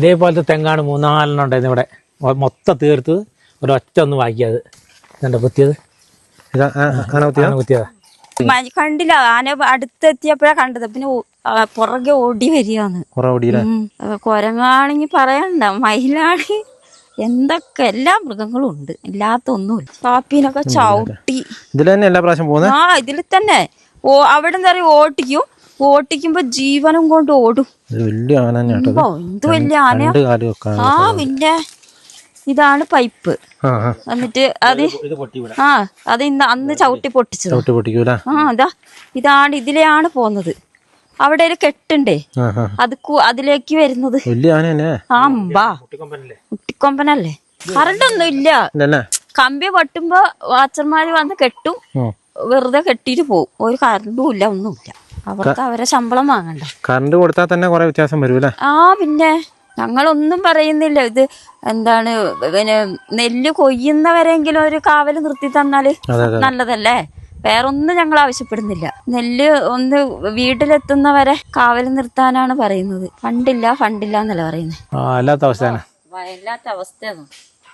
ഇതേപോലത്തെ തെങ്ങാണ് മൂന്നാലെണ്ണം ഉണ്ടായിരുന്നു ഇവിടെ. മൊത്തം തീർത്ത് ഒരൊറ്റ ഒന്ന് വാങ്ങിയത് ഇതുണ്ട് കുത്തിയത്? കണ്ടില്ല. ആന അടുത്തെത്തിയപ്പോഴാ കണ്ടത്. പിന്നെ പുറകെ ഓടി വരികയാണ്. കുറെ ഓടിയില്ലേ? ഉം. അത് കുരങ്ങാണെങ്കി പറയണ്ട. മയിലാണെങ്കിൽ എന്തൊക്കെ എല്ലാ മൃഗങ്ങളും ഉണ്ട്. ഇല്ലാത്ത ഒന്നുമില്ല പാപ്പീനൊക്കെ ചവിട്ടി. ഇതിൽ തന്നെ എല്ലാ പ്രാവശ്യം പോകുന്നത് ആ ഇതിൽ തന്നെ. ഓ അവിടെ എന്താ പറയുക ഓട്ടിക്കും ഓട്ടിക്കുമ്പോ ജീവനും കൊണ്ട് ഓടും. വലിയ ആന എന്ത് വലിയ ആന ആ പിന്നെ ഇതാണ് പൈപ്പ്. എന്നിട്ട് അത് ആ അത് ഇന്ന് അന്ന് ചവിട്ടി പൊട്ടിച്ചത്. ആ അതാ. ഇതാണ് ഇതിലെയാണ് പോന്നത്. അവിടെ ഒരു കെട്ടുണ്ടേ. അത് അതിലേക്ക് വരുന്നത്. ആ അമ്പാ. കുട്ടിക്കൊമ്പനല്ലേ? കറണ്ട് ഒന്നും ഇല്ല കമ്പി പൊട്ടുമ്പോ വാച്ചർമാര് വന്ന് കെട്ടും. വെറുതെ കെട്ടിട്ട് പോകും ഒരു കറണ്ടും ഇല്ല ഒന്നുമില്ല. അവർക്ക് അവരെ ശമ്പളം വാങ്ങണ്ട. കറണ്ട് കൊടുത്താൽ തന്നെ കുറെ വ്യത്യാസം വരും ആ പിന്നെ ഞങ്ങളൊന്നും പറയുന്നില്ല. ഇത് എന്താണ് പിന്നെ നെല്ല് കൊയ്യുന്നവരെങ്കിലും ഒരു കാവൽ നിർത്തി തന്നാൽ നല്ലതല്ലേ? വേറൊന്നും ഞങ്ങൾ ആവശ്യപ്പെടുന്നില്ല. നെല്ല് ഒന്ന് വീട്ടിലെത്തുന്നവരെ കാവൽ നിർത്താനാണ് പറയുന്നത്. ഫണ്ടില്ല ഫണ്ടില്ല എന്നല്ല പറയുന്നത് അവസ്ഥയാണ്. വല്ലാത്ത അവസ്ഥയാണ്.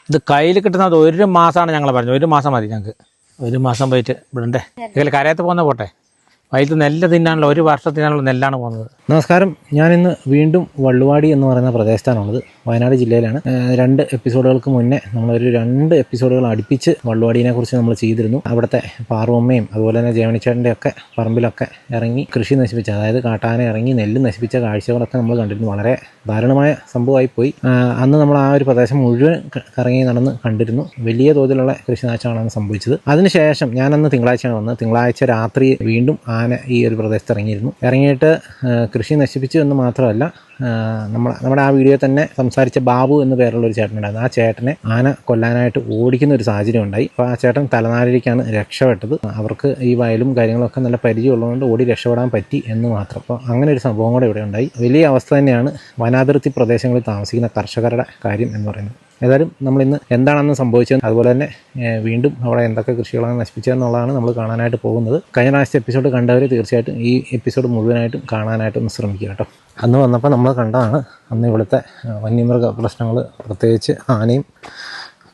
ഇത് കയ്യിൽ കിട്ടുന്നത് ഒരു മാസമാണ് ഞങ്ങൾ പറഞ്ഞത്. ഒരു മാസം മതി ഞങ്ങൾക്ക് ഒരു മാസം പോയിട്ട് ഇവിടണ്ടേ ഇതിൽ കരയത്ത് പോകുന്ന പോട്ടെ. വൈകിട്ട് നെല്ല് തിന്നാനുള്ള ഒരു വർഷത്തിനുള്ള നെല്ലാണ് പോകുന്നത്. നമസ്കാരം. ഞാനിന്ന് വീണ്ടും വള്ളുവാടി എന്ന് പറയുന്ന പ്രദേശത്താണുള്ളത്. വയനാട് ജില്ലയിലാണ്. രണ്ട് എപ്പിസോഡുകൾക്ക് മുന്നേ നമ്മളൊരു രണ്ട് എപ്പിസോഡുകൾ അടുപ്പിച്ച് വള്ളുവാടിനെ കുറിച്ച് നമ്മൾ ചെയ്തിരുന്നു. അവിടുത്തെ പാറുമ്മയും അതുപോലെ തന്നെ ജേവണിച്ചേട്ടന്റെ ഒക്കെ പറമ്പിലൊക്കെ ഇറങ്ങി കൃഷി നശിപ്പിച്ച അതായത് കാട്ടാന ഇറങ്ങി നെല്ല് നശിപ്പിച്ച കാഴ്ചകളൊക്കെ നമ്മൾ കണ്ടിരുന്നു. വളരെ ദാരുണമായ സംഭവമായി പോയി. അന്ന് നമ്മൾ ആ ഒരു പ്രദേശം മുഴുവൻ കറങ്ങി നടന്ന് കണ്ടിരുന്നു. വലിയ തോതിലുള്ള കൃഷിനാശമാണ് അന്ന് സംഭവിച്ചത്. അതിനുശേഷം ഞാനന്ന് തിങ്കളാഴ്ചയാണ് വന്നത്. തിങ്കളാഴ്ച രാത്രി വീണ്ടും ആന ഈ ഒരു പ്രദേശത്ത് ഇറങ്ങിയിരുന്നു. ഇറങ്ങിയിട്ട് കൃഷി നശിപ്പിച്ചു എന്ന് മാത്രമല്ല നമ്മൾ നമ്മുടെ ആ വീഡിയോ തന്നെ സംസാരിച്ച ബാബു എന്ന് പേരുള്ള ഒരു ചേട്ടനുണ്ടായിരുന്നു. ആ ചേട്ടനെ ആന കൊല്ലാനായിട്ട് ഓടിക്കുന്ന ഒരു സാഹചര്യം ഉണ്ടായി. അപ്പോൾ ആ ചേട്ടൻ തലനാരിലേക്കാണ് രക്ഷപ്പെട്ടത്. അവർക്ക് ഈ വയലും കാര്യങ്ങളൊക്കെ നല്ല പരിചയമുള്ളതുകൊണ്ട് ഓടി രക്ഷപ്പെടാൻ പറ്റി എന്ന് മാത്രം. അപ്പോൾ അങ്ങനെ ഒരു സംഭവം കൂടെ ഇവിടെ ഉണ്ടായി. വലിയ അവസ്ഥ തന്നെയാണ് വനാതിർത്തി പ്രദേശങ്ങളിൽ താമസിക്കുന്ന കർഷകരുടെ കാര്യം എന്ന് പറയുന്നത്. ഏതായാലും നമ്മൾ ഇന്ന് എന്താണെന്ന് സംഭവിച്ചത് അതുപോലെ തന്നെ വീണ്ടും അവിടെ എന്തൊക്കെ കൃഷികളാണ് നശിപ്പിച്ചതെന്നുള്ളതാണ് നമ്മൾ കാണാനായിട്ട് പോകുന്നത്. കഴിഞ്ഞ പ്രാവശ്യത്തെ എപ്പിസോഡ് കണ്ടവർ തീർച്ചയായിട്ടും ഈ എപ്പിസോഡ് മുഴുവനായിട്ടും കാണാനായിട്ട് ഒന്ന് ശ്രമിക്കുക കേട്ടോ. അന്ന് വന്നപ്പോൾ നമ്മൾ കണ്ടതാണ് അന്ന് ഇവിടുത്തെ വന്യമൃഗ പ്രശ്നങ്ങൾ പ്രത്യേകിച്ച് ആനയും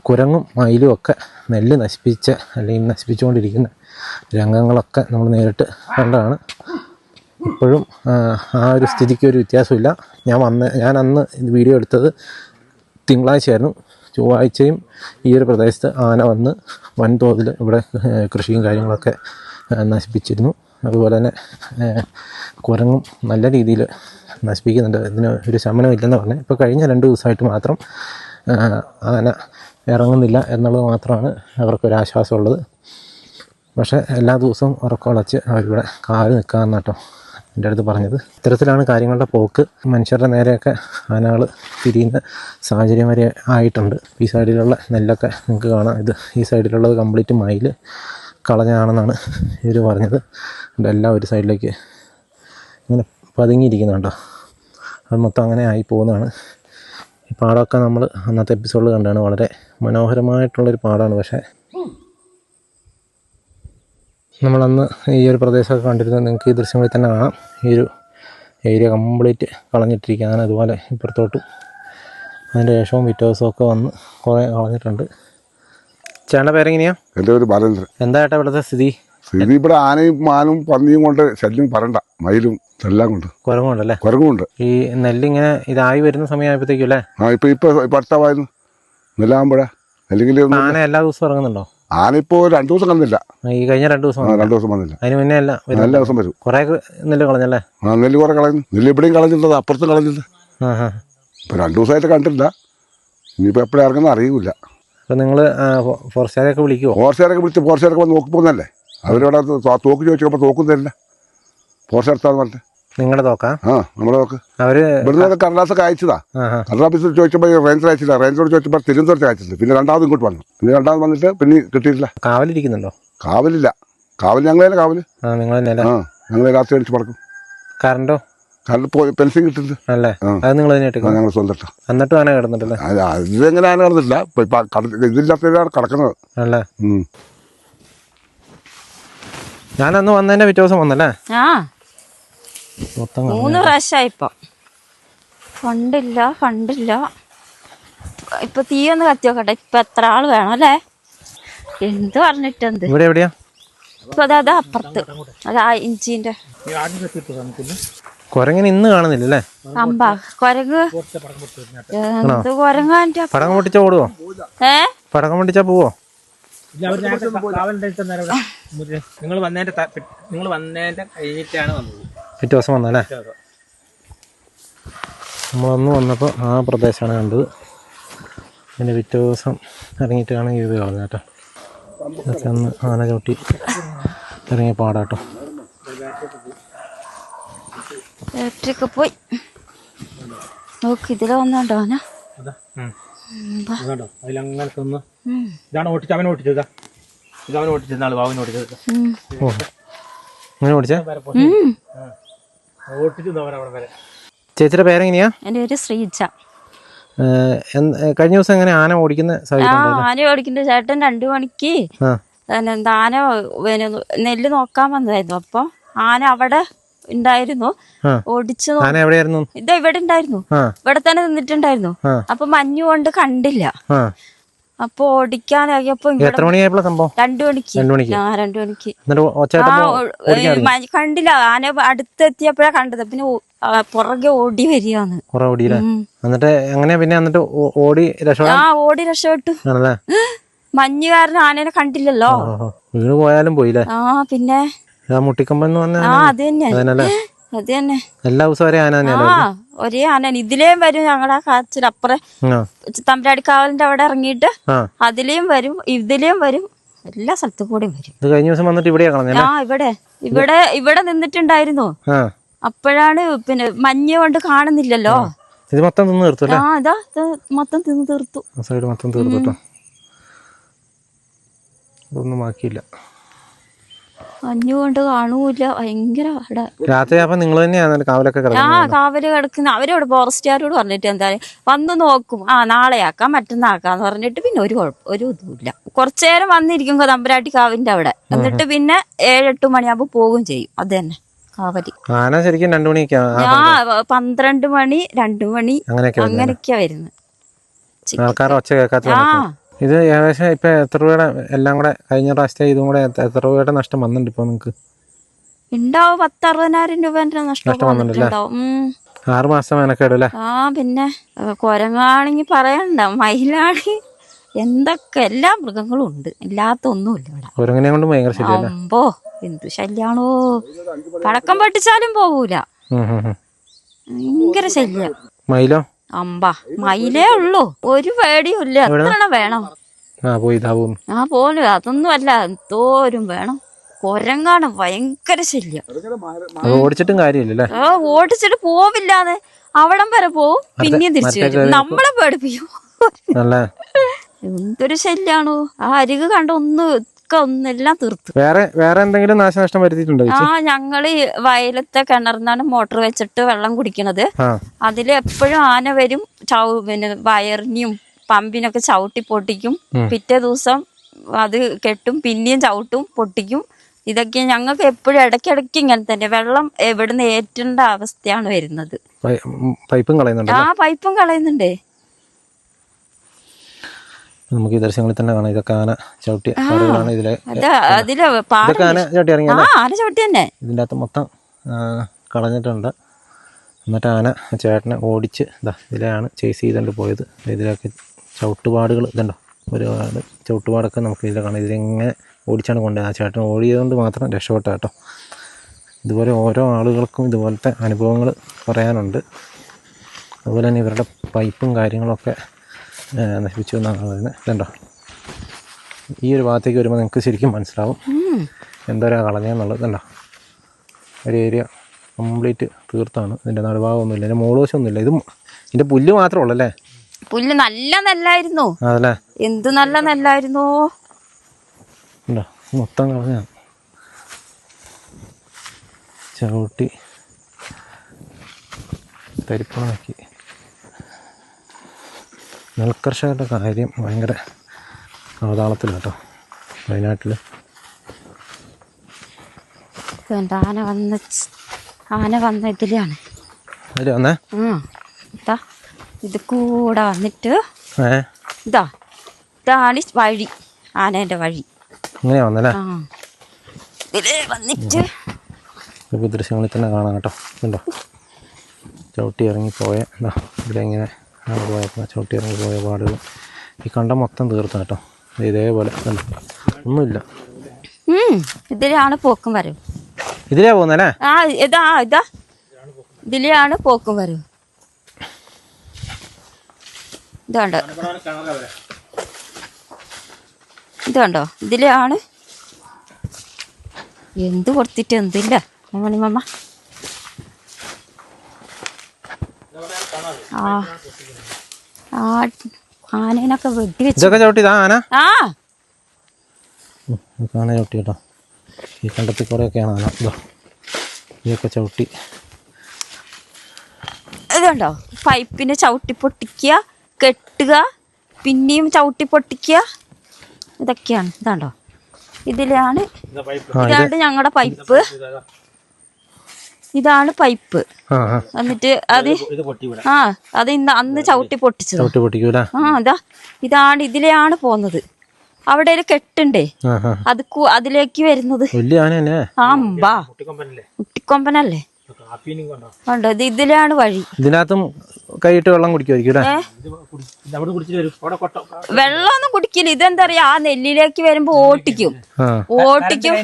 കുരങ്ങും മയിലും ഒക്കെ നെല്ല് നശിപ്പിച്ച അല്ലെങ്കിൽ നശിപ്പിച്ചുകൊണ്ടിരിക്കുന്ന രംഗങ്ങളൊക്കെ നമ്മൾ നേരിട്ട് കണ്ടതാണ്. ഇപ്പോഴും ആ, ഒരു സ്ഥിതിക്ക് ഒരു വ്യത്യാസമില്ല. ഞാൻ വന്ന് ഞാൻ അന്ന് വീഡിയോ എടുത്തത് തിങ്കളാഴ്ചയായിരുന്നു. ചൊവ്വാഴ്ചയും ഈ ഒരു പ്രദേശത്ത് ആന വന്ന് വൻതോതിൽ ഇവിടെ കൃഷിയും കാര്യങ്ങളൊക്കെ നശിപ്പിച്ചിരുന്നു. അതുപോലെ തന്നെ കുരങ്ങും നല്ല രീതിയിൽ നശിപ്പിക്കുന്നുണ്ട്. ഇതിന് ഒരു ശമനമില്ലെന്ന് പറഞ്ഞു. ഇപ്പോൾ കഴിഞ്ഞ രണ്ട് ദിവസമായിട്ട് മാത്രം ആന ഇറങ്ങുന്നില്ല എന്നുള്ളത് മാത്രമാണ് അവർക്കൊരാശ്വാസമുള്ളത്. പക്ഷേ എല്ലാ ദിവസവും ഉറക്കമുളച്ച് അവരിവിടെ കാൽ നിൽക്കാമെന്ന് കേട്ടോ. എന്റെ അടുത്ത് പറഞ്ഞത്. ഇത്തരത്തിലാണ് കാര്യങ്ങളുടെ പോക്ക്. മനുഷ്യരുടെ നേരെയൊക്കെ ആനകൾ തിരിയുന്ന സാഹചര്യം വരെ ആയിട്ടുണ്ട്. ഈ സൈഡിലുള്ള നെല്ലൊക്കെ നിങ്ങൾക്ക് കാണാം. ഇത് ഈ സൈഡിലുള്ളത് കംപ്ലീറ്റ് മയിൽ കളഞ്ഞാണെന്നാണ് ഇവർ പറഞ്ഞത്. ഇതെല്ലാം ഒരു സൈഡിലേക്ക് ഇങ്ങനെ പതുങ്ങിയിരിക്കുന്നുണ്ടോ. അത് മൊത്തം അങ്ങനെ ആയി പോകുന്നതാണ്. ഈ പാടമൊക്കെ നമ്മൾ അന്നത്തെ എപ്പിസോഡിൽ കണ്ടാണ് വളരെ മനോഹരമായിട്ടുള്ളൊരു പാടമാണ് പക്ഷേ നമ്മളന്ന് ഈ ഒരു പ്രദേശമൊക്കെ കണ്ടിരുന്നത് നിങ്ങൾക്ക് ഈ ദൃശ്യങ്ങളിൽ തന്നെ കാണാം. ഈ ഒരു ഏരിയ കംപ്ലീറ്റ് കളഞ്ഞിട്ടിരിക്കുകയാണ്. അതുപോലെ ഇപ്പുറത്തോട്ടും അതിന്റെ ശേഷവും വിറ്റേഴ്സും ഒക്കെ വന്ന് കുറേ കളഞ്ഞിട്ടുണ്ട്. ചേട്ടന്റെ പേരെങ്ങനെയാ? എന്റെ പേര് ബാലേന്ദ്രൻ. എന്താ ഏട്ടാ ഇവിടുത്തെ സ്ഥിതി? സ്ഥിതി ഇവിടെ ആനയും മാനും പന്നിയും കൊണ്ട് ശല്യം പറണ്ട മയിലും എല്ലാം കൊണ്ട്. കുരങ്ങുണ്ടല്ലേ? കുരങ്ങുണ്ട്. ഈ നെല്ലിങ്ങനെ ഇതായി വരുന്ന സമയമായപ്പോഴത്തേക്കും അല്ലേ? ആ ഇപ്പൊ ഇപ്പൊ ഇപ്പം അടുത്താവായിരുന്നു നെല്ലാകുമ്പോഴാ അല്ലെങ്കിൽ ആന എല്ലാ ദിവസവും ഇറങ്ങുന്നുണ്ടോ? ആന ഇപ്പോൾ രണ്ടു ദിവസം കണ്ടില്ല. ഈ കഴിഞ്ഞ രണ്ടു ദിവസം രണ്ടു ദിവസം വന്നില്ല. അതിന് മുന്നേ അല്ല നല്ല ദിവസം വരും. കുറെ നെല്ല് കളഞ്ഞല്ലേ? ആ നെല്ല് കുറെ കളഞ്ഞു. നെല്ല് ഇവിടെയും കളഞ്ഞിട്ടുണ്ട് അപ്പുറത്തും കളഞ്ഞിട്ടുണ്ട്. ഇപ്പൊ രണ്ടു ദിവസമായിട്ട് കണ്ടില്ല ഇനിയിപ്പോ എപ്പോഴും ഇറങ്ങുന്ന അറിയില്ല. അപ്പൊ നിങ്ങൾ ഫോറസ്റ്റുകാരെയൊക്കെ വിളിക്കുമോ ഫോറസ്റ്റുകാരൊക്കെ വിളിച്ച് ഫോറസ്റ്റുകാരൊക്കെ വന്ന് നോക്കി പോകുന്നല്ലേ അവരിവിടെ തോക്ക് ചോദിച്ചപ്പോൾ തോക്കും തരില്ല. ഫോറസ്റ്റ് എടുത്താന്ന് പറഞ്ഞിട്ട്. നിങ്ങളുടെ തോക്കാം ആ നമ്മുടെ ഇവിടുന്ന് കടലാസൊക്കെ അയച്ചതാ. ചോദിച്ചപ്പോൾ റേഞ്ചർ അയച്ചില്ല റേഞ്ചറോട് ചോദിച്ചപ്പോൾ തിരുവനന്തപുരത്ത് പിന്നെ രണ്ടാമത് ഇങ്ങോട്ട് വന്നു. പിന്നെ രണ്ടാമത് വന്നിട്ട് പിന്നെ കിട്ടിയിട്ടില്ല. കാവലിരിക്കുന്നുണ്ടോ? കാവലില്ല. കാവൽ ഞങ്ങളെ കാവൽ. ആ നിങ്ങളെ ആ ഞങ്ങൾ രാത്രി അടിച്ച് പറക്കും കറണ്ടോ? കാരണം പെൻസിൽ കിട്ടുന്നുണ്ട് അല്ലേ. അത് നിങ്ങൾ തന്നെ ഇട്ടേക്കും ഞങ്ങൾ സ്വന്തം എന്നിട്ടും ആന കിടന്നിട്ടല്ലേ? ഇതെങ്ങനെ ആന നടന്നില്ല ഇപ്പൊ ഇപ്പൊ കട- ഇതില്ലാത്തതാണ് കിടക്കുന്നത്. അല്ലേ? ഉം. ഞാൻ അന്ന് വന്നതിന്റെ പിറ്റേ ദിവസം വന്നല്ലേ. മൂന്ന് പ്രാവശ്യമായി ഇപ്പൊ. ഫണ്ടില്ല ഫണ്ടില്ല. ഇപ്പൊ തീ ഒന്ന് കത്തി നോക്കട്ടെ ഇപ്പൊ എത്ര ആൾ വേണം അല്ലേ? എന്ത് പറഞ്ഞിട്ടെന്ത് ഇവിടെ എവിടെയാ? ഇപ്പൊ അതാ അതാ അപ്പുറത്ത്. അതാ ഇഞ്ചിന്റെ. കൊരങ്ങനെ ഇന്ന് കാണുന്നില്ല അല്ലേ? അമ്പ കൊരങ്ങ്. എന്ത് കൊരങ്ങാന്റെ പടക്കം പൊട്ടിച്ചാ ഓടുവോ? ഏ? പടക്കം പൊട്ടിച്ചാ പോവോ? നിങ്ങൾ വന്നതിന്റെ നിങ്ങൾ വന്നതിന്റെ കഴിഞ്ഞിട്ടാണ് വന്നത്. പിറ്റേ ദിവസം വന്നല്ലേ നമ്മളന്ന് വന്നപ്പോൾ ആ പ്രദേശമാണ് കണ്ടത്. പിന്നെ പിറ്റേ ദിവസം ഇറങ്ങിയിട്ടാണ് ഇത് കളഞ്ഞത് കേട്ടോ. ചെന്ന് അന്ന് ആന ചവിട്ടി ഇറങ്ങിയ പാടാട്ടോ. ഇലക്ട്രിക്ക് പോയി. നോക്ക് ഇതിലെ വന്നോണ്ടോ ആന? അതിലങ്ങനെ തിന്ന് ഇതാണ് ഓട്ടിച്ചത്. അവൻ ഓട്ടിച്ചതാ ഇത്. അവൻ ഓട്ടിച്ചത്. നാളെ ബാബുവിന് ഓട്ടിച്ചത് ഓ. ഇങ്ങനെ ഓടിച്ചേ ഓട്ടിച്ചു അവൻ അവിടെ വരെ ചേച്ചിയുടെ പേരെങ്ങനെയാ? എന്റെ പേര് ഏഹ്, കഴിഞ്ഞ ദിവസം എങ്ങനെ ആന ഓടിക്കുന്ന ആ ആന ഓടിക്കുന്ന ചേട്ടൻ രണ്ടു മണിക്ക് എന്താ ആന പിന്നെ നെല്ല് നോക്കാൻ വന്നതായിരുന്നു. അപ്പൊ ആന അവിടെ ഉണ്ടായിരുന്നു. ഓടിച്ചു ഇത് ഇവിടെ ഉണ്ടായിരുന്നു. ഇവിടെ തന്നെ നിന്നിട്ടുണ്ടായിരുന്നു. അപ്പൊ മഞ്ഞു കൊണ്ട് കണ്ടില്ല അപ്പൊ ഓടിക്കാനായപ്പോ എത്ര സംഭവം? രണ്ടു മണിക്ക്. രണ്ടു മണിക്ക്. ആ രണ്ടു മണിക്ക്. കണ്ടില്ല. ആന അടുത്തെത്തിയപ്പോഴാ കണ്ടത്. പിന്നെ പുറകെ ഓടി വരികയാണ്. എന്നിട്ട് എങ്ങനെയാ പിന്നെ എന്നിട്ട് ഓടി രക്ഷപ്പെടാൻ? ആ ഓടി രക്ഷപ്പെട്ടു. മഞ്ഞു കാരണം ആനേനെ കണ്ടില്ലല്ലോ. വീണ് പോയാലും പോയില്ലേ? ആ പിന്നെ? മുട്ടിക്കമ്പൻ എന്ന് പറഞ്ഞ ആ അത് തന്നെ. അത് തന്നെ. എല്ലാ ദിവസവും വരെ ആന തന്നെയല്ലേ ഒരേ ആന ഇതിലേം വരും ഞങ്ങളുടെ ആ. തമ്പരാടിക്കാവലിന്റെ അവിടെ ഇറങ്ങിയിട്ട് അതിലേം വരും ഇതിലേം വരും എല്ലാ സ്ഥലത്തു കൂടെയും വരും. ഇത് കഴിഞ്ഞ ദിവസം വന്നിട്ട് ഇവിടെ ആ ഇവിടെ. ഇവിടെ ഇവിടെ നിന്നിട്ടുണ്ടായിരുന്നു. അപ്പോഴാണ് പിന്നെ മഞ്ഞ കൊണ്ട് കാണുന്നില്ലല്ലോ. ഇത് മൊത്തം തിന്ന് തീർത്തു ആ ഇതാ ഇത് മൊത്തം തിന്ന് തീർത്തു. സൈഡ് മൊത്തം തീർത്തു കേട്ടോ ഇതൊന്നും ബാക്കിയില്ല. മഞ്ഞ് കൊണ്ട് കാണൂല ഭയങ്കര അവിടെ രാത്രി അപ്പൊ നിങ്ങൾ തന്നെയാണ് കാവലൊക്കെ ആ കാവൽ കിടക്കുന്ന. അവരോട് ഫോറസ്റ്റുകാരോട് പറഞ്ഞിട്ട് എന്താ വന്ന് നോക്കും. ആ നാളെ ആക്കാം മറ്റന്നാക്കാന്ന് പറഞ്ഞിട്ട് പിന്നെ ഒരു കുഴപ്പം ഒരു ഇതുമില്ല. കുറച്ചേരം വന്നിരിക്കും തമ്പരാട്ടി കാവിന്റെ അവിടെ. എന്നിട്ട് പിന്നെ ഏഴെട്ട് മണിയാകുമ്പോ പോകും ചെയ്യും. അത് തന്നെ കാവലി. ആന ശരിക്കും രണ്ടു മണിക്ക് ആ പന്ത്രണ്ട് മണി രണ്ടു മണി അങ്ങനെയൊക്കെ അങ്ങനെയൊക്കെയാ വരുന്നത്. ആൾക്കാർ ഒച്ച കേൾക്കാത്ത ആ ഇത് ഏകദേശം ഇപ്പോൾ എത്ര രൂപയുടെ എല്ലാം കൂടെ കഴിഞ്ഞ പ്രാവശ്യത്തെ ഇതും കൂടെ എത്ര- രൂപയുടെ നഷ്ടം വന്നിട്ടുണ്ട് ഇപ്പോൾ നിങ്ങൾക്ക് ഉണ്ടാവും പത്ത് അറുപതിനായിരം രൂപേന്റെ നഷ്ടം? വന്നിട്ടുണ്ടാവും. ആറ് മാസം മെനക്കേടും ആ പിന്നെ കുരങ്ങാണെങ്കിൽ പറയണ്ട മയിലാണെങ്കി എന്തൊക്കെ എല്ലാ മൃഗങ്ങളും ഉണ്ട്. ഇല്ലാത്ത ഒന്നുമില്ല ഇവിടെ കൊണ്ട് ഭയങ്കര അമ്പോ എന്ത് ശല്യാണോ? പടക്കം പൊട്ടിച്ചാലും പോകൂല. ഭയങ്കര ശല്യം. മയിലോ? അമ്പ മയിലേ ഉള്ളൂ. ഒരു പേടിയും ഇല്ല. എത്ര വേണം? ആ പോയി ആ പോലും അതൊന്നും അല്ല. എന്തോരും വേണം? കൊരങ്ങാണ് ഭയങ്കര ശല്യം. ഓടിച്ചിട്ടും കാര്യമില്ലല്ലേ? ആ ഓടിച്ചിട്ട് പോവില്ലാതെ അവിടം വരെ പോവും. പിന്നെ തിരിച്ചു വരും. നമ്മളെ പേടിപ്പിക്കും. എന്തൊരു ശല്യാണോ? ആ അരികു കണ്ട ഒന്ന് ഒക്കെ ഒന്നെല്ലാം തീർത്തു. വേറെ വേറെ എന്തെങ്കിലും നാശനഷ്ടം വരുത്തിയിട്ടുണ്ടോ ആ ഞങ്ങൾ വയലത്തെ കിണറിന്നാണ് മോട്ടർ വെച്ചിട്ട് വെള്ളം കുടിക്കണത്. അതിൽ അതിൽ എപ്പോഴും ആന വരും ചൗ പിന്നെ വയറിനും പമ്പിനൊക്കെ ചവിട്ടി പൊട്ടിക്കും. പിറ്റേ ദിവസം അത് കെട്ടും പിന്നെയും ചവിട്ടും പൊട്ടിക്കും. ഇതൊക്കെ ഞങ്ങൾക്ക് എപ്പോഴും ഇടയ്ക്കിടയ്ക്ക് ഇങ്ങനെ തന്നെ. വെള്ളം എവിടുന്ന് ഏറ്റേണ്ട അവസ്ഥയാണ് വരുന്നത്. പൈപ്പും കളയുന്നുണ്ട് ആ പൈപ്പും കളയുന്നുണ്ടേ. നമുക്ക് ഈ ദൃശ്യങ്ങളിൽ തന്നെ കാണാം. ഇതൊക്കെ ആന ചവിട്ടിയ പാടുകളാണ് ഇതിലെ. ഇതൊക്കെ ആന ചവിട്ടി ഇറങ്ങിയ ഇതിന്റെ അകത്ത് മൊത്തം കളഞ്ഞിട്ടുണ്ട്. എന്നിട്ട് ആന ചേട്ടനെ ഓടിച്ച് ഇതാ ഇതിലെയാണ് ചേസ് ചെയ്തുകൊണ്ട് പോയത്. ഇതിലൊക്കെ ചവിട്ടുപാടുകൾ ഇതുണ്ടോ? ഒരുപാട് ചവിട്ടുപാടൊക്കെ നമുക്ക് ഇതിൽ കാണാം. ഇതിലെങ്ങനെ ഓടിച്ചാണ് കൊണ്ടുപോയത്. ആ ചേട്ടൻ ഓടിയതുകൊണ്ട് മാത്രം രക്ഷപ്പെട്ട കേട്ടോ ഇതുപോലെ ഓരോ ആളുകൾക്കും ഇതുപോലത്തെ അനുഭവങ്ങൾ പറയാനുണ്ട്. അതുപോലെ തന്നെ ഇവരുടെ പൈപ്പും കാര്യങ്ങളൊക്കെ നശിപ്പിച്ചു എന്നാണ് പറയുന്നത് കണ്ടോ ഈ ഒരു ഭാഗത്തേക്ക് വരുമ്പോൾ നിങ്ങൾക്ക് ശരിക്കും മനസ്സിലാവും. എന്തോരാ കളഞ്ഞെന്നുള്ളത് കണ്ടോ ഒരു ഏരിയ കംപ്ലീറ്റ് തീർത്താണ്. ഇതിന്റെ നടുഭാഗമൊന്നുമില്ല. ഇതിന്റെ ഒന്നുമില്ല ഇത് ഇതിന്റെ പുല്ല് മാത്രമേ ഉള്ളൂ അല്ലേ പുല്ല് നല്ല നെല്ലായിരുന്നു. അതല്ലേ? എന്ത് നല്ല നെല്ലായിരുന്നു? മൊത്തം കളഞ്ഞ ചവിട്ടി. തരിപ്പണമാക്കി. നെൽകർഷകരുടെ കാര്യം ഭയങ്കര അവതാളത്തിലാണ് കേട്ടോ വയനാട്ടിൽ ആന വന്ന ആന വന്ന ഇതിലാണ്. വന്നേ? ഇതാ ഇത് കൂടെ വന്നിട്ട് ഇതാ ഇതാണ് വഴി ആനേന്റെ വഴി. ഇങ്ങനെ വന്നല്ലേ ഇതിലേ വന്നിട്ട് ദൃശ്യങ്ങളിൽ തന്നെ കാണാം കേട്ടോ. കണ്ടോ? ചവിട്ടി ഇറങ്ങി എന്താ ഇവിടെ ഇങ്ങനെ ആൾ പോയപ്പോൾ ചവിട്ടി പോയ പാടുകൾ ഈ കണ്ടം മൊത്തം തീർത്ത കേട്ടോ. ഇതേപോലെ ഒന്നുമില്ല. ഇതിലാണ് പോക്കും വരവ്. ഇതിലേ പോകുന്നല്ലേ ആ ഇതാ ഇതാ. ഇതിലെയാണ് പോക്കും വരവ്. ഇതുണ്ട് ഇതുണ്ടോ ഇതിലെയാണ്. എന്ത് കൊടുത്തിട്ട് എന്തില്ല? മണിമമ്മ ആ. ആ ആനേനൊക്കെ വെടി വെച്ചു ഇതൊക്കെ ചവിട്ടി ഇതാ ആന? ആ. ആന ചവിട്ടി കേട്ടോ ഈ കണ്ടത്തിൽ കുറേയൊക്കെയാണ് ആന. ഇതാ ഇതൊക്കെ ചവിട്ടി. ഇതുണ്ടോ? പൈപ്പിനെ ചവിട്ടി പൊട്ടിക്കുക കെട്ടുക പിന്നെയും ചവിട്ടി പൊട്ടിക്കുക. ഇതൊക്കെയാണ്. ഇതാണ്ടോ? ഇതിലാണ് ഇതാണ് ഞങ്ങളുടെ പൈപ്പ്. ഇതാണ് പൈപ്പ്. എന്നിട്ട് അത് ആ അത് ഇന്ന് അന്ന് ചവിട്ടി പൊട്ടിച്ചത്. ആ ഇതാ ഇതാണ് ഇതിലെയാണ് പോന്നത്. അവിടെ ഒരു കെട്ടുണ്ടേ. അത് അതിലേക്ക് വരുന്നത്. ആമ്പാ കുട്ടിക്കൊമ്പനല്ലേ? ഉണ്ടോ ഇത് ഇതിലാണ് വഴി. ഇതിനകത്തും കൈയിട്ട് വെള്ളം കുടിക്കുമായിരിക്കും വെള്ളം ഒന്നും കുടിക്കില്ല. ഇതെന്താ പറയാ ആ നെല്ലിലേക്ക് വരുമ്പോ ഓട്ടിക്കും. ഓട്ടിക്കും.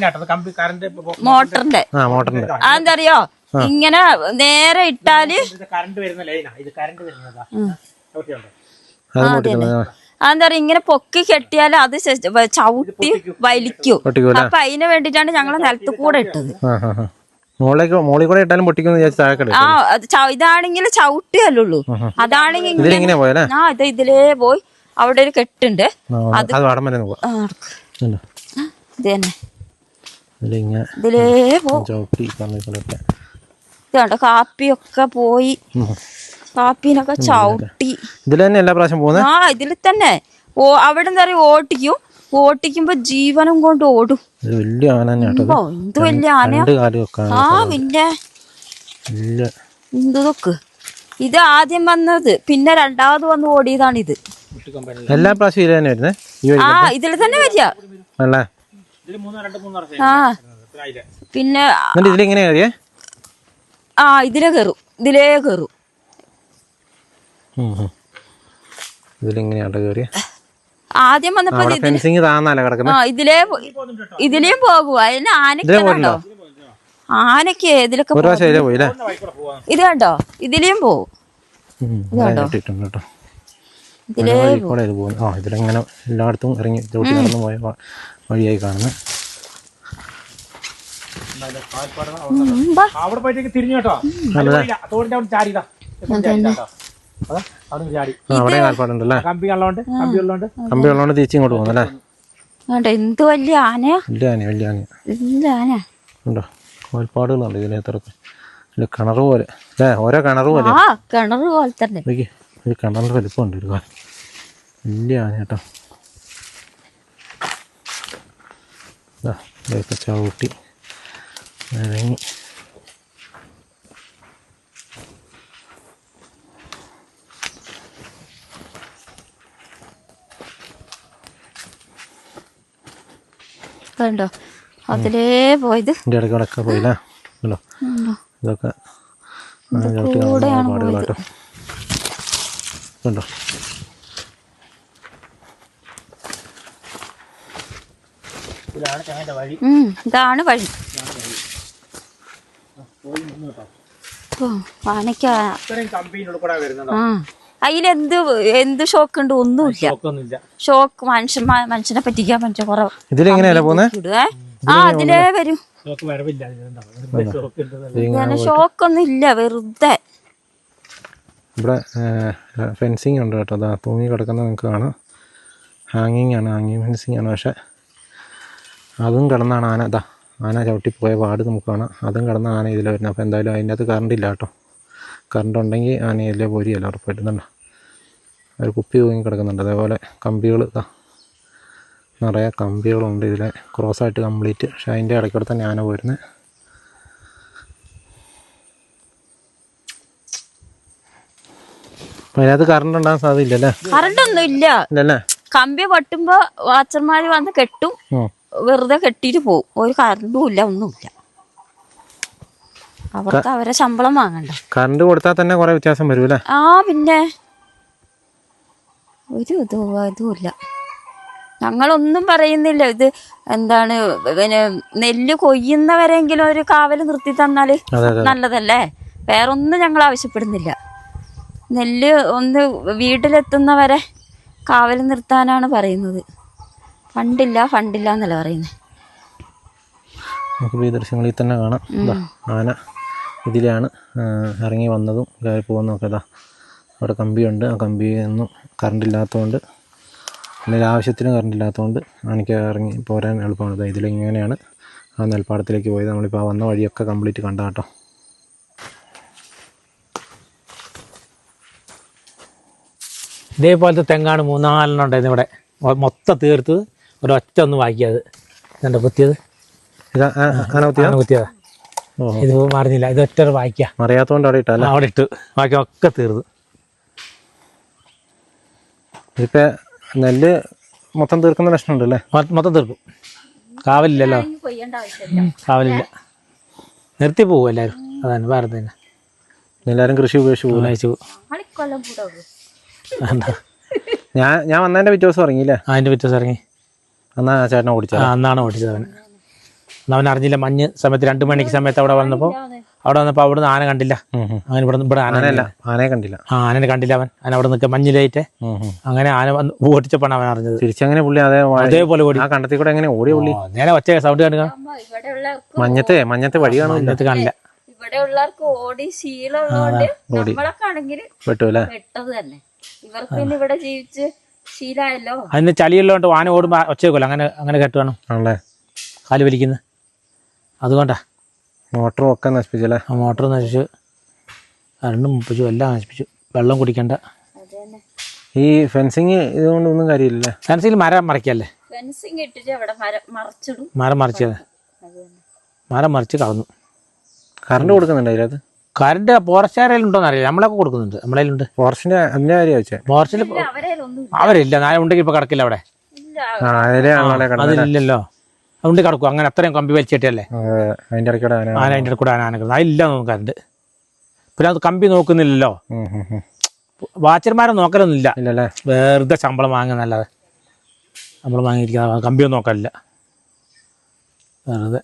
മോട്ടറിന്റെ. ആ മോട്ടറിന്റെ അതെന്താ അറിയോ ഇങ്ങനെ നേരെ ഇട്ടാൽ കറണ്ട് വരുന്ന ലൈനാ ഇത് കറണ്ട് വരുന്നതാ. അത് പൊട്ടിക്കുന്നത് അതെന്താ പറയാ ഇങ്ങനെ പൊക്കി കെട്ടിയാൽ അത് ചവിട്ടി വലിക്കും. അപ്പൊ അതിന് വേണ്ടിട്ടാണ് ഞങ്ങൾ നിലത്ത് കൂടെ ഇട്ടത്. ആ ആ ആ കൂടെ ഇട്ടാലും പൊട്ടിക്കുമെന്ന് വിചാരിച്ച് താഴെ കിടക്കും ആ അത് ച- ഇതാണെങ്കിൽ ചവിട്ടിയല്ലുള്ളൂ അതാണെങ്കിൽ ഇതിലിങ്ങനെ ഇങ്ങനെ പോയല്ലേ ആ ഇത് ഇതിലേ പോയി. അവിടെ ഒരു കെട്ടുണ്ട്. അത് പോവാം? ഇത് തന്നെ ഇതിലേ പോ. ചവിട്ടി പറഞ്ഞ കൂടെയൊക്കെ ഇത് കാപ്പിയൊക്കെ പോയി. കാപ്പിനൊക്കെ ചവിട്ടി. ഇതിൽ തന്നെ എല്ലാ പ്രാവശ്യം പോകുന്നത് ആ ഇതിൽ തന്നെ ഓ അവിടെ എന്താ പറയുക ഓട്ടിക്കും. ഓട്ടിക്കുമ്പോ ജീവനും കൊണ്ട് ഓടും. ഇത് വലിയ ആന എന്ത് വലിയ ആന ആ പിന്നെ? വലിയ എന്ത് നോക്ക് ഇത് ആദ്യം വന്നത് പിന്നെ രണ്ടാമത് വന്ന് ഓടിയതാണ് ഇത് എല്ലാ പ്രാവശ്യം തന്നെ വരുന്നത് ആ ഇതിൽ തന്നെ വരിക. അല്ലേ? ആ. പിന്നെ ഇതിലെങ്ങനെയാ ആ ഇതിലേ കയറും ഇതിലേ കയറും കയറിയ? ആദ്യം വന്നപ്പോ ഫെൻസിങ് ആ ഇതിലേ ഇതിലേയും ഇതിലേം പോകുക അതിന് കണ്ടോ? ആനയ്ക്ക് ഇതിലൊക്കെ ഇത് കണ്ടോ? ഇതിലേം കേട്ടോ. ഇതിലേ പോകും ഇതിലെങ്ങനെ എല്ലായിടത്തും ഇറങ്ങി പോയ വഴിയായി കാണുന്നത്. അവിടെ പോയിട്ട് തിരിഞ്ഞു കേട്ടോ. തോടിന്റെ അവിടെ ചാടിയതാ അവിടെ കാൽപ്പാടുണ്ടല്ലേ കമ്പി ഉള്ളതുകൊണ്ട് കമ്പി ഉള്ളതുകൊണ്ട് കമ്പി ഉള്ളതുകൊണ്ട് തിരിച്ച് ഇങ്ങോട്ട് പോകുന്നല്ലേ? കണ്ടോ എന്ത് വലിയ ആനയാ? വലിയ ആന വലിയ ആന വലിയ ആന ഉണ്ടോ കോൽപ്പാടുകളുണ്ട് ഇതിനകത്തൊക്കെ ഇതിൽ കിണർ പോലെ. അല്ലേ ഓരോ കിണർ പോലെ ആ കിണർ പോലെ തന്നെ. ഒരു കിണറിന്റെ വലിപ്പമുണ്ട് ഒരു കാലം. വലിയ ആന കേട്ടോ. ചവിട്ടി. ഇറങ്ങി കണ്ടോ അതിലേ പോയത്. പോയില്ലേ? ഇതൊക്കെ. കണ്ടോ വഴി. ഇതാണ് വഴി ഓ ആനയ്ക്ക് ആ- ഇത്രയും കമ്പിന്റെ കൂടെ വരുന്നത് ആ അതിലെന്ത് എന്ത് ഷോക്ക് ഉണ്ട് ഒന്നുമില്ല ഷോക്ക് മനുഷ്യൻ മനുഷ്യനെ പറ്റിക്കാൻ പറ്റും കുറെ ഇതിലെങ്ങനെയല്ലേ പോകുന്നത് ഇടുവേ ആ അതിലേ വരും. ഷോക്ക് ഒന്നും ഇല്ല വെറുതെ ഇവിടെ ഫെൻസിങ് ഉണ്ട് കേട്ടോ. അതാ തൂങ്ങി കിടക്കുന്നത് നിങ്ങൾക്ക് കാണാം. ഹാങ്ങിങ് ആണ് ഹാങ്ങിങ് ഫെൻസിങ് ആണ്. പക്ഷെ അതും കിടന്നാണ് ആന. ഇതാ ആന ചവിട്ടി പോയ പാട് നമുക്ക് കാണാം. അതും കിടന്ന ആന ഇതിൽ വരുന്നത് അപ്പോൾ എന്തായാലും അതിന്റെ അകത്ത് കറണ്ട് ഇല്ല കേട്ടോ. കറണ്ട് ഉണ്ടെങ്കിൽ ആന ഇതിലെ പോരിയല്ല ഉറപ്പായിട്ടുണ്ടോ ഒരു കുപ്പി തൂങ്ങി കിടക്കുന്നുണ്ട്. അതേപോലെ കമ്പികൾ നിറയെ കമ്പികളുണ്ട് ഇതിലെ. ക്രോസായിട്ട് കംപ്ലീറ്റ് പക്ഷേ അതിന്റെ ഇടയ്ക്കൂടെ തന്നെ ആന പോരുന്നത് അതിനകത്ത് കറണ്ട് ഉണ്ടാകാൻ സാധ്യതയില്ലല്ലേ? കറണ്ട് ഒന്നും ഇല്ല കമ്പി പൊട്ടുമ്പോ വാച്ചർമാര് വന്ന് കെട്ടും. വെറുതെ കെട്ടിയിട്ട് പോകും ഒരു കറണ്ടും ഇല്ല ഒന്നുമില്ല. അവർക്ക് അവരെ ശമ്പളം വാങ്ങണ്ട? കറണ്ട് കൊടുത്താൽ തന്നെ കുറെ വ്യത്യാസം വരും അല്ലേ? ആ പിന്നെ ഒരു ഇതും ഇതുമില്ല ഞങ്ങളൊന്നും പറയുന്നില്ല. ഇത് എന്താണ് പിന്നെ നെല്ല് കൊയ്യുന്നവരെങ്കിലും ഒരു കാവൽ നിർത്തി അതെ നല്ലതല്ലേ? വേറെ ഒന്നും ഞങ്ങൾ ആവശ്യപ്പെടുന്നില്ല. നെല്ല് ഒന്ന് വീട്ടിലെത്തുന്നവരെ കാവൽ നിർത്താനാണ് പറയുന്നത്. ഫണ്ടില്ല ഫണ്ടില്ല എന്നല്ല പറയുന്നത് നമുക്ക് ഈ ദൃശ്യങ്ങളിൽ തന്നെ കാണാം. ആന ഇതിലാണ് ഇറങ്ങി വന്നതും കയറി പോകുന്നതും ഒക്കെ ഇതാ അവിടെ കമ്പിയുണ്ട്. ആ കമ്പിയിൽ നിന്നും കറണ്ട് ഇല്ലാത്തതുകൊണ്ട് അല്ലെങ്കിൽ ആവശ്യത്തിന് കറണ്ട് ഇല്ലാത്തതുകൊണ്ട് ആനയ്ക്ക് ഇറങ്ങി പോരാൻ എളുപ്പമാണ്. ഇതാ ഇതിലിങ്ങനെയാണ് ആ നെൽപ്പാടത്തിലേക്ക് പോയത്. നമ്മളിപ്പോൾ ആ വന്ന വഴിയൊക്കെ കംപ്ലീറ്റ് കണ്ട കേട്ടോ. ഇതേപോലത്തെ തെങ്ങാണ് മൂന്നാലെണ്ണം ഉണ്ടായിരുന്നു ഇവിടെ. മൊത്തം തീർത്ത് ഒരൊറ്റ ഒന്ന് വായിക്കാത് എന്താ കുത്തിയത് ആന കുത്തിയതാ ഇത് മറിഞ്ഞില്ല ഇത് ഒറ്റ വായിക്കാത്തോണ്ട് അവിടെ ഇട്ടല്ലേ അവിടെ ഇട്ട്. ബാക്കി ഒക്കെ തീർന്നു. ഇതിപ്പോ നെല്ല് മൊത്തം തീർക്കുന്ന ലക്ഷണമുണ്ട് അല്ലേ മൊത്തം തീർക്കും. കാവലില്ലല്ലോ? കാവലില്ല. നിർത്തി പോകും എല്ലാവരും അതാണ് വേറെ തന്നെ. എല്ലാവരും കൃഷി ഉപേക്ഷിച്ച് പോകും അയച്ചു ഞാൻ ഞാൻ വന്നതിന്റെ പിറ്റേ ദിവസം ഇറങ്ങിയില്ലേ അതിന്റെ പിറ്റേ ദിവസം ഇറങ്ങി. എന്നാ ആ ചേട്ടനെ ഓടിച്ചത്? അന്നാണ് ഓടിച്ചത് അവന്. അന്ന് അവൻ അറിഞ്ഞില്ല മഞ്ഞ് സമയത്ത് രണ്ട് മണിക്ക് സമയത്ത് അവിടെ വന്നപ്പോൾ അവിടെ വന്നപ്പോൾ നിന്ന് ആന കണ്ടില്ല. അങ്ങനെ ഇവിടെ ഇവിടെ ആന ആനയല്ല ആനയെ കണ്ടില്ല. ആ ആനനെ കണ്ടില്ല അവൻ. അവൻ അവിടെ നിൽക്കുക മഞ്ഞിലേറ്റ് ഉം. അങ്ങനെ ആന വന്ന് ഓടിച്ചപ്പോഴാണ് അവൻ അറിഞ്ഞത്. തിരിച്ചങ്ങനെ പുള്ളി അതേ അതേപോലെ ഓടി. ആ കണ്ടത്തിൽ കൂടെ എങ്ങനെ ഓടിയ പുള്ളി? നേരെ ഒച്ച സൗണ്ട് കണ്ടു മഞ്ഞത്തെ മഞ്ഞത്തെ വഴി കാണും മഞ്ഞത്ത് കാണില്ല. ഇവിടെ ഉള്ളവർക്ക് ഓടി ശീലമുള്ളതുകൊണ്ട് നമ്മളൊക്കെ ആണെങ്കിൽ പെട്ടു അല്ലേ? പെട്ടത് തന്നെ. ഇവർക്ക് പിന്നെ ഇവിടെ ജീവിച്ച് ശീലമായല്ലോ അതിന് ചളിയുള്ളതുകൊണ്ട് വാന ഓടുമ്പോ ഒച്ച വെക്കുമല്ലോ അങ്ങനെ അങ്ങനെ കെട്ടുവാണ് ആണല്ലേ? കാൽ വലിക്കുന്നത് അതുകൊണ്ടാ. മോട്ടറും ഒക്കെ നശിപ്പിച്ചല്ലേ? ആ മോട്ടർ നശിച്ചു. കരണ്ടും മുപ്പിച്ചു. എല്ലാം നശിപ്പിച്ചു. വെള്ളം കുടിക്കണ്ട. ഈ ഫെൻസിങ് ഇതുകൊണ്ട് ഒന്നും കാര്യമില്ല ഫെൻസിൽ മരം മറിക്കല്ലേ? ഫെൻസിങ് ഇട്ടിട്ട് അവിടെ മര- മറച്ചിടും. മരം മറിച്ചത്. മരം മറിച്ച് കളഞ്ഞു. കറണ്ട് കൊടുക്കുന്നുണ്ട് അതിനകത്ത് കറണ്ട് ഫോറസ്റ്റുകാരെല്ലാം അറിയില്ല. നമ്മളൊക്കെ കൊടുക്കുന്നുണ്ട്. നമ്മളതിലുണ്ട് ഫോറസ്റ്റിന്റെ അതിന്റെ കാര്യം ചോദിച്ചേ ഫോറസ്റ്റിൽ അവരേലൊന്നും അവരില്ല. നാളെ ഉണ്ടെങ്കിൽ ഇപ്പൊ കിടക്കില്ല അവിടെ. അതില്ലല്ലോ അതുകൊണ്ട് കിടക്കും. അങ്ങനെ അത്രയും കമ്പി വലിച്ചിട്ടല്ലേ അതിന്റെ ഇടയ്ക്കൂടെ ആന അതിന്റെ അതിന്റെ കൂടെ ആന ആനകൾ അതില്ല നോക്കാറുണ്ട് പിന്നെ അത് കമ്പി നോക്കുന്നില്ലല്ലോ. വാച്ചർമാരെ നോക്കലൊന്നുമില്ല. വെറുതെ ശമ്പളം വാങ്ങുന്നല്ലാതെ ശമ്പളം വാങ്ങിയിരിക്കുന്ന കമ്പിയൊന്നും നോക്കാനില്ല. വെറുതെ.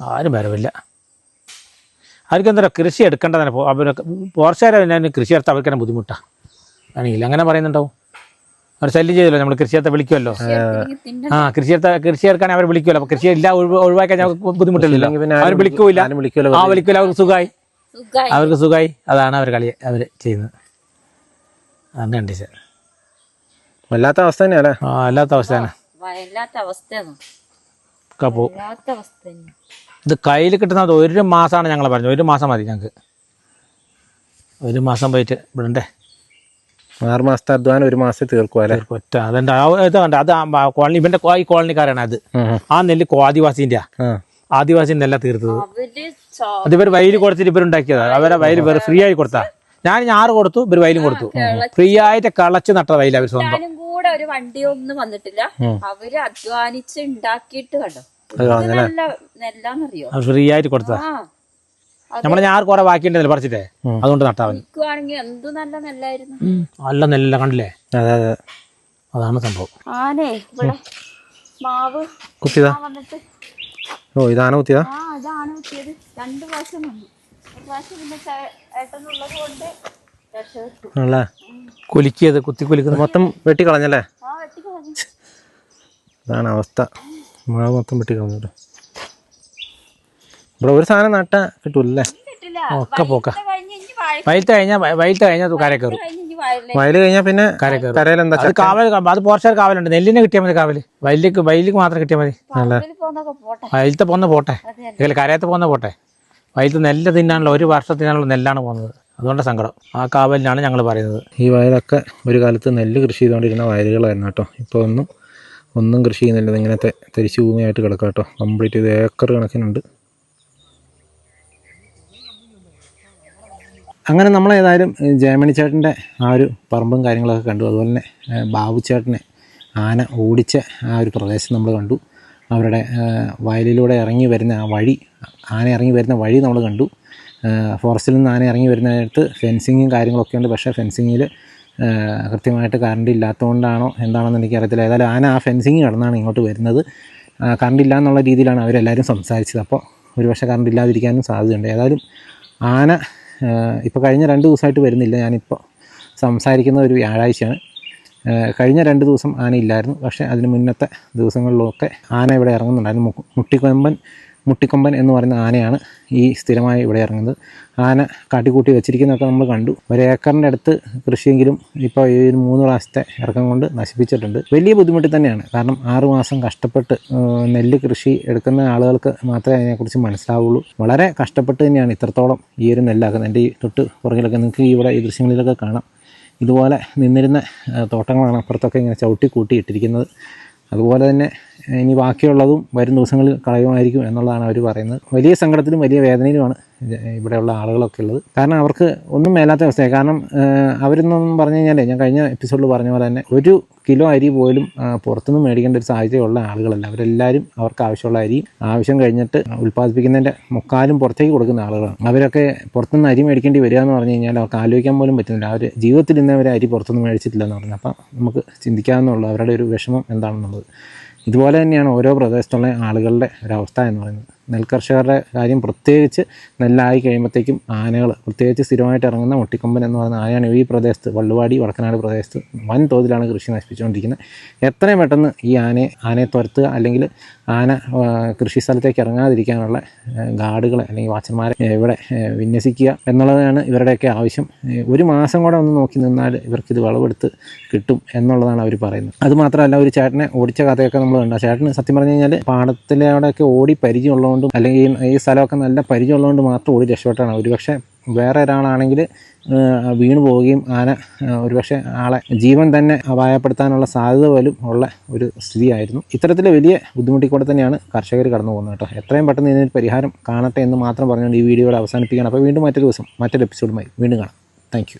ആരും വരവില്ല. അവർക്ക് എന്താ കൃഷി എടുക്കേണ്ടതാണ് അവരൊക്കെ പോർച്ചാരെ പിന്നെ കൃഷി എടുത്താൽ അവർക്ക് തന്നെ ബുദ്ധിമുട്ടാണ് ആണെങ്കിൽ അങ്ങനെ പറയുന്നുണ്ടാവും. അവർ ശല്യം ചെയ്തല്ലോ നമ്മൾ കൃഷിയത്തെ വിളിക്കുമല്ലോ ആ ആ കൃഷിയത്തെ കൃഷി എടുക്കാൻ അവർ വിളിക്കുമല്ലോ അപ്പോൾ കൃഷി എല്ലാം ഒഴിവ് ഒഴിവാക്കാൻ ഞങ്ങൾക്ക് ബുദ്ധിമുട്ടില്ലല്ലോ. അവർ വിളിക്കൂല. ആ വിളിക്കൂല. അവർക്ക് സുഖമായി അവർക്ക് സുഖമായി അതാണ് അവർ കളി അവർ ചെയ്യുന്നത്. അതാണ് സാർ. വല്ലാത്ത അവസ്ഥ തന്നെയല്ലേ ആ അല്ലാത്ത അവസ്ഥയാണ്. വല്ലാത്ത അവസ്ഥയാണ്. ഇത് കയ്യിൽ കിട്ടുന്നത് ഒരു മാസമാണ് ഞങ്ങൾ പറഞ്ഞത്. ഒരു മാസം മതി ഞങ്ങൾക്ക് ഒരു മാസം പോയിട്ട് ഇവിടെ ആറ് മാസത്തെ അധ്വാനം ഒരു മാസം തീർക്കും അല്ലേ? ഒറ്റ അതുണ്ട്. ആ ഇത് കണ്ട? അത് കോളനി ഇവന്റെ ഈ കോളനിക്കാരാണ് അത്. ആ നെല്ല് ആദിവാസിന്റെ ആ. ആദിവാസി നെല്ല തീർത്തത്. അത് ഇവർ വയലിൽ കൊടുത്തിട്ട് ഇവരുണ്ടാക്കിയതാ അവരെ വയൽ ഇവർ ഫ്രീ ആയി കൊടുത്താ. ഞാൻ ഞാറ് കൊടുത്തു ഇവർ വയലും കൊടുത്തു. ഫ്രീ ആയിട്ട് കളച്ച് നട്ട വയൽ അവർ സ്വന്തം. കൂടെ ഒരു വണ്ടിയൊന്നും വന്നിട്ടില്ല. അവർ അധ്വാനിച്ച് ഉണ്ടാക്കിയിട്ട് കണ്ടോ? അത് കളഞ്ഞല്ലേ നല്ല നെല്ലാന്നറിയോ ഫ്രീ ആയിട്ട് കൊടുത്തതാ. ആ. നമ്മൾ ഞാറ് കുറെ ബാക്കിയുണ്ടല്ലോ പറിച്ചിട്ടേ. അതുകൊണ്ട് നട്ടാവൻ നിൽക്കുവാണെങ്കിൽ എന്ത് നല്ല നെല്ലായിരുന്നു. നല്ല നെല്ല കണ്ടില്ലേ? അതെ അതെ. അതാണ് സംഭവം. ആനേ ഇവിടെ മാവ് കുത്തിയതാ? വന്നിട്ട്. ഓ ഇതാണ് കുത്തിയതാ? ആ ഇതാണ് കുത്തിയത്. രണ്ടു പ്രാവശ്യം വന്നു. ഒരു പ്രാവശ്യം പിന്നെ ചേ- ഏട്ടനുള്ളത് കൊണ്ട് രക്ഷപ്പെട്ടു ആണല്ലേ? കുലുക്കിയത് കുത്തി കുലുക്കുന്നത്. മൊത്തം വെട്ടി കളഞ്ഞല്ലേ ആ വെട്ടിക്കളഞ്ഞു. ഇതാണ് അവസ്ഥ. മാവ് മൊത്തം വെട്ടി കളഞ്ഞു ഇവിടെ ഒരു സാധനം നട്ട കിട്ടൂല്ലേ കിട്ടില്ല ഒക്കെ പോക്ക. കഴിഞ്ഞ് ഇനി വാഴ വയലത്ത് കഴിഞ്ഞാൽ വയലത്ത് കഴിഞ്ഞാൽ കര കയറും. വയൽ കഴിഞ്ഞാൽ പിന്നെ കര കയറും. കരയിൽ എന്താ അത് കാവൽ അത് പോർച്ചാൽ കാവലുണ്ട്. നെല്ലിനെ കിട്ടിയാൽ മതി കാവൽ. വയലിലേക്ക് വയലിലേക്ക് മാത്രം കിട്ടിയാൽ മതി. നല്ല വയലത്തെ പോന്ന പോട്ടെ. അല്ലെങ്കിൽ. കരയത്ത് പോന്ന പോട്ടെ. വയലത്ത് നെല്ല് തിന്നാനുള്ള ഒരു വർഷത്തിനുള്ള നെല്ലാണ് പോകുന്നത്. അതുകൊണ്ട് സങ്കടം. ആ കാവലിനാണ് ഞങ്ങൾ പറയുന്നത്. ഈ വയലൊക്കെ ഒരു കാലത്ത് നെല്ല് കൃഷി ചെയ്തുകൊണ്ടിരുന്ന വയലുകളായിരുന്നു കേട്ടോ. ഇപ്പോൾ ഒന്നും ഒന്നും കൃഷി ചെയ്യുന്നില്ല. ഇങ്ങനത്തെ തരിശു ഭൂമിയായിട്ട് കിടക്കാം കേട്ടോ. കംപ്ലീറ്റ് ഇത് ഏക്കർ കണക്കിനുണ്ട്. അങ്ങനെ നമ്മൾ ഏതായാലും ജയമണി ചേട്ടന്റെ ആ ഒരു പറമ്പും കാര്യങ്ങളൊക്കെ കണ്ടു. അതുപോലെ തന്നെ ബാബു ചേട്ടനെ ആന ഓടിച്ച ആ ഒരു പ്രദേശം നമ്മൾ കണ്ടു. അവരുടെ വയലിലൂടെ ഇറങ്ങി വരുന്ന ആ വഴി ആന ഇറങ്ങി വരുന്ന വഴി നമ്മൾ കണ്ടു. ഫോറസ്റ്റിൽ നിന്ന് ആന ഇറങ്ങി വരുന്നിടത്ത് ഫെൻസിങ്ങും കാര്യങ്ങളൊക്കെ ഉണ്ട്. പക്ഷേ ഫെൻസിങ്ങിൽ കൃത്യമായിട്ട് കറണ്ട് ഇല്ലാത്തതുകൊണ്ടാണോ എന്താണെന്ന് എനിക്കറിയത്തില്ല. ഏതായാലും ആന ആ ഫെൻസിങ് കടന്നാണ് ഇങ്ങോട്ട് വരുന്നത്. കറണ്ട് ഇല്ല എന്നുള്ള രീതിയിലാണ് അവരെല്ലാവരും സംസാരിച്ചത്. അപ്പോൾ ഒരുപക്ഷെ കറണ്ട് ഇല്ലാതിരിക്കാനും സാധ്യതയുണ്ട്. ഏതായാലും ആന ഇപ്പോൾ കഴിഞ്ഞ രണ്ട് ദിവസമായിട്ട് വരുന്നില്ല. ഞാനിപ്പോൾ സംസാരിക്കുന്ന ഒരു വ്യാഴാഴ്ചയാണ്. കഴിഞ്ഞ രണ്ട് ദിവസം ആന ഇല്ലായിരുന്നു. പക്ഷേ അതിന് മുന്നത്തെ ദിവസങ്ങളിലൊക്കെ ആന ഇവിടെ ഇറങ്ങുന്നുണ്ടായിരുന്നു. മുട്ടിക്കൊമ്പൻ മുട്ടിക്കൊമ്പൻ എന്ന് പറയുന്ന ആനയാണ് ഈ സ്ഥിരമായി ഇവിടെ ഇറങ്ങുന്നത്. ആന കാട്ടിക്കൂട്ടി വെച്ചിരിക്കുന്നതൊക്കെ നമ്മൾ കണ്ടു. ഒരു ഏക്കറിന്റെ അടുത്ത് കൃഷിയെങ്കിലും ഇപ്പോൾ ഈ ഒരു മൂന്ന് പ്രാവശ്യത്തെ ഇറക്കം കൊണ്ട് നശിപ്പിച്ചിട്ടുണ്ട്. വലിയ ബുദ്ധിമുട്ട് തന്നെയാണ്. കാരണം ആറ് മാസം കഷ്ടപ്പെട്ട് നെല്ല് കൃഷി എടുക്കുന്ന ആളുകൾക്ക് മാത്രമേ അതിനെക്കുറിച്ച് മനസ്സിലാവുള്ളൂ. വളരെ കഷ്ടപ്പെട്ട് തന്നെയാണ് ഇത്രത്തോളം ഈ ഒരു നെല്ലാക്കുന്നത്. എന്റെ ഈ തൊട്ട് പുറകിലൊക്കെ നിങ്ങൾക്ക് ഇവിടെ ഈ ദൃശ്യങ്ങളിലൊക്കെ കാണാം. ഇതുപോലെ നിന്നിരുന്ന തോട്ടങ്ങളാണ് അപ്പുറത്തൊക്കെ ഇങ്ങനെ ചവിട്ടി കൂട്ടി ഇട്ടിരിക്കുന്നത് അതുപോലെ തന്നെ ഇനി ബാക്കിയുള്ളതും വരും ദിവസങ്ങളിൽ കളയുമായിരിക്കും എന്നുള്ളതാണ് അവർ പറയുന്നത്. വലിയ സങ്കടത്തിലും വലിയ വേദനയിലുമാണ് ഇവിടെയുള്ള ആളുകളൊക്കെ ഉള്ളത്. കാരണം അവർക്ക് ഒന്നും മേലാത്ത അവസ്ഥയാണ് കാരണം അവരെന്നൊന്നും പറഞ്ഞു കഴിഞ്ഞാലേ ഞാൻ കഴിഞ്ഞ എപ്പിസോഡിൽ പറഞ്ഞ പോലെ തന്നെ ഒരു കിലോ അരി പോലും പുറത്തുനിന്ന് മേടിക്കേണ്ട ഒരു സാഹചര്യമുള്ള ആളുകളല്ല. അവരെല്ലാവരും അവർക്ക് ആവശ്യമുള്ള അരി ആവശ്യം കഴിഞ്ഞിട്ട് ഉൽപ്പാദിപ്പിക്കുന്നതിന്റെ മുക്കാലും പുറത്തേക്ക് കൊടുക്കുന്ന ആളുകളാണ്. അവരൊക്കെ പുറത്തുനിന്ന് അരി മേടിക്കേണ്ടി വരിക എന്ന് പറഞ്ഞു കഴിഞ്ഞാൽ അവർക്ക് ആലോചിക്കാൻ പോലും പറ്റുന്നില്ല. അവർ ജീവിതത്തിൽ ഇന്നവരെ അരി പുറത്തുനിന്ന് മേടിച്ചിട്ടില്ല എന്ന് പറഞ്ഞു. അപ്പം നമുക്ക് ചിന്തിക്കാവുന്നുള്ളൂ അവരുടെ ഒരു വിഷമം എന്താണെന്നുള്ളത്. ഇതുപോലെ തന്നെയാണ് ഓരോ പ്രദേശത്തുള്ള ആളുകളുടെ ഒരവസ്ഥ എന്ന് പറയുന്നത്. നെൽകർഷകരുടെ കാര്യം പ്രത്യേകിച്ച് നെല്ലായി കഴിയുമ്പോഴത്തേക്കും ആനകൾ പ്രത്യേകിച്ച് സ്ഥിരമായിട്ട് ഇറങ്ങുന്ന മുട്ടിക്കൊമ്പൻ എന്ന് പറയുന്ന ആനയാണ് ഈ പ്രദേശത്ത് വള്ളുവാടി വടക്കനാട് പ്രദേശത്ത് വൻ തോതിലാണ് കൃഷി നശിപ്പിച്ചുകൊണ്ടിരിക്കുന്നത്. എത്രയും പെട്ടെന്ന് ഈ ആനയെ ആനയെ തുരത്തുക അല്ലെങ്കിൽ ആന കൃഷി സ്ഥലത്തേക്ക് ഇറങ്ങാതിരിക്കാനുള്ള ഗാർഡുകളെ അല്ലെങ്കിൽ വാച്ചന്മാരെ ഇവിടെ വിന്യസിക്കുക എന്നുള്ളതാണ് ഇവരുടെയൊക്കെ ആവശ്യം. ഒരു മാസം കൂടെ ഒന്ന് നോക്കി നിന്നാൽ ഇവർക്കിത് വിളവെടുത്ത് കിട്ടും എന്നുള്ളതാണ് അവർ പറയുന്നത്. അതുമാത്രമല്ല ഒരു ചേട്ടനെ ഓടിച്ച കഥയൊക്കെ നമ്മൾ കണ്ട. ചേട്ടന് സത്യം പറഞ്ഞു കഴിഞ്ഞാൽ പാടത്തിലൂടെയൊക്കെ ഓടി പരിചയമുള്ളതുകൊണ്ടും അല്ലെങ്കിൽ ഈ- സ്ഥലമൊക്കെ നല്ല പരിചയമുള്ളതുകൊണ്ട് മാത്രം ഓടി രക്ഷപ്പെട്ടാണ്. ഒരുപക്ഷെ വേറെ ഒരാളാണെങ്കിൽ വീണു പോവുകയും ആന ഒരുപക്ഷെ ആളെ ജീവൻ തന്നെ അപായപ്പെടുത്താനുള്ള സാധ്യത പോലും ഉള്ള ഒരു സ്ഥിതിയായിരുന്നു. ഇത്തരത്തിൽ വലിയ ബുദ്ധിമുട്ടിൽ കൂടെ തന്നെയാണ് കർഷകർ കടന്നു പോകുന്നത് കേട്ടോ. എത്രയും പെട്ടെന്ന് ഇതിനൊരു പരിഹാരം കാണട്ടെ എന്ന് മാത്രം പറഞ്ഞുകൊണ്ട് ഈ വീഡിയോയുടെ അവസാനിപ്പിക്കുകയാണ്. അപ്പോൾ വീണ്ടും മറ്റൊരു ദിവസം മറ്റൊരു എപ്പിസോഡുമായി വീണ്ടും കാണാം. താങ്ക്